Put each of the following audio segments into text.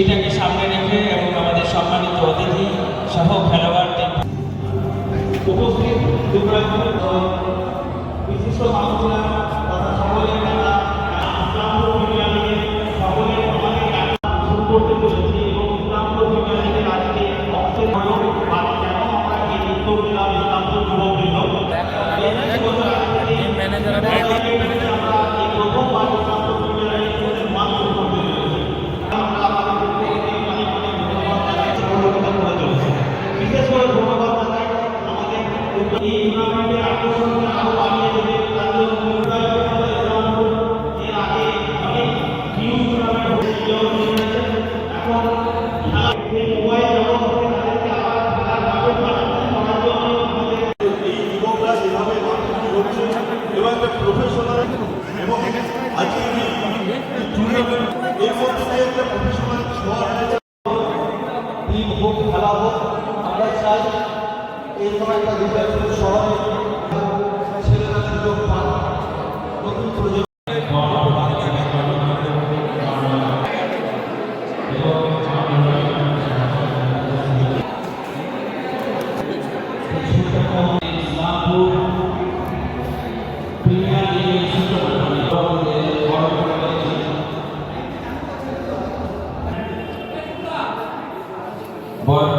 সেইটাকে সামনে রেখে এবং আমাদের সম্মানিত অতিথি সহ খেলোয়াড় টিম হোক খেলা হোক আমরা চাই এই সময় একটা দুর্গাপুর শহরে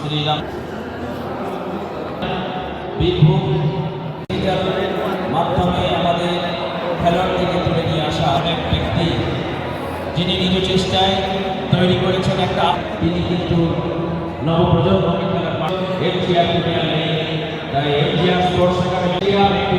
শ্রীরাম। মাধ্যমে আমাদের খেলোয়াড় থেকে তুলে নিয়ে আসা অনেক ব্যক্তি, যিনি নিজ চেষ্টায় তৈরি করেছেন একটা তিনি কিন্তু নবপ্রজন্মকে খেলার এমজিআর প্রিমিয়ার লিগ তাই এমজিআর স্পোর্টস একাডেমি একটি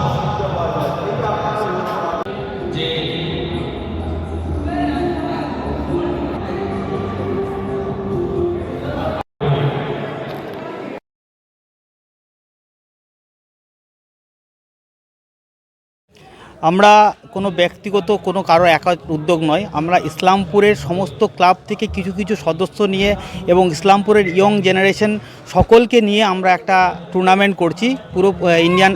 আমরা কোনো ব্যক্তিগত, কোনো কারও একা উদ্যোগ নয়। আমরা ইসলামপুরের সমস্ত ক্লাব থেকে কিছু কিছু সদস্য নিয়ে এবং ইসলামপুরের ইয়ং জেনারেশন সকলকে নিয়ে আমরা একটা টুর্নামেন্ট করছি পুরো ইন্ডিয়ান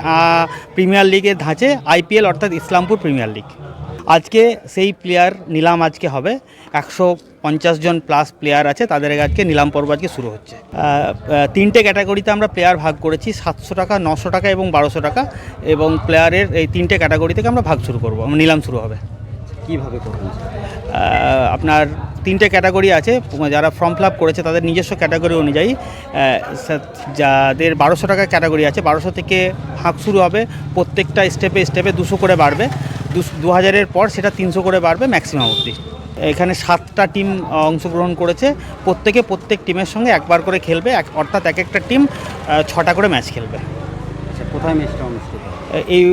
প্রিমিয়ার লিগের ধাঁচে, আইপিএল অর্থাৎ ইসলামপুর প্রিমিয়ার লিগ। আজকে সেই প্লেয়ার নিলাম আজকে হবে। একশো পঞ্চাশ জন প্লাস প্লেয়ার আছে তাদের আজকে নিলাম পর্ব আজকে শুরু হচ্ছে। তিনটে ক্যাটাগরিতে আমরা প্লেয়ার ভাগ করেছি সাতশো টাকা নশো টাকা এবং বারোশো টাকা। এবং প্লেয়ারের এই তিনটে ক্যাটাগরি থেকে আমরা ভাগ শুরু করব নিলাম শুরু হবে। কীভাবে করবেন আপনার তিনটে ক্যাটাগরি আছে যারা ফর্ম ফিল আপ করেছে তাদের নিজস্ব ক্যাটাগরি অনুযায়ী যাদের বারোশো টাকা ক্যাটাগরি আছে বারোশো থেকে ভাগ শুরু হবে প্রত্যেকটা স্টেপে স্টেপে দুশো করে বাড়বে। দু হাজারের পর সেটা তিনশো করে বাড়বে ম্যাক্সিমাম অবধি। এখানে সাতটা টিম অংশগ্রহণ করেছে। প্রত্যেকে প্রত্যেক টিমের সঙ্গে একবার করে খেলবে এক অর্থাৎ এক একটা টিম ছটা করে ম্যাচ খেলবে। আচ্ছা কোথায় ম্যাচটা অনুষ্ঠিত এই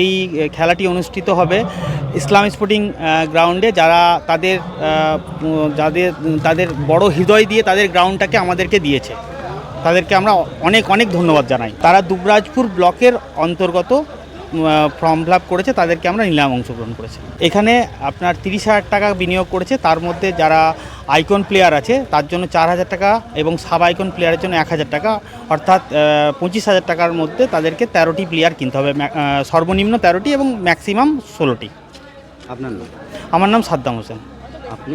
এই খেলাটি অনুষ্ঠিত হবে ইসলাম স্পোর্টিং গ্রাউন্ডে। যারা তাদের যাদের তাদের বড় হৃদয় দিয়ে তাদের গ্রাউন্ডটাকে আমাদেরকে দিয়েছে। তাদেরকে আমরা অনেক অনেক ধন্যবাদ জানাই। তারা দুবরাজপুর ব্লকের অন্তর্গত ফর্ম ফিল আপ করেছে তাদেরকে আমরা নিলাম অংশগ্রহণ করেছি। এখানে আপনার তিরিশ হাজার টাকা বিনিয়োগ করেছে তার মধ্যে যারা আইকন প্লেয়ার আছে তার জন্য চার হাজার টাকা এবং সাব আইকন প্লেয়ারের জন্য এক হাজার টাকা। অর্থাৎ পঁচিশ হাজার টাকার মধ্যে তাদেরকে তেরোটি প্লেয়ার কিনতে হবে সর্বনিম্ন তেরোটি এবং ম্যাক্সিমাম ষোলোটি। আপনার নাম? আমার নাম সাদ্দাম হোসেন। আপনি?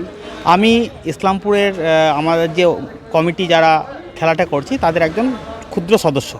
আমি ইসলামপুরের আমাদের যে কমিটি যারা খেলাটা করছি তাদের একজন ক্ষুদ্র সদস্য।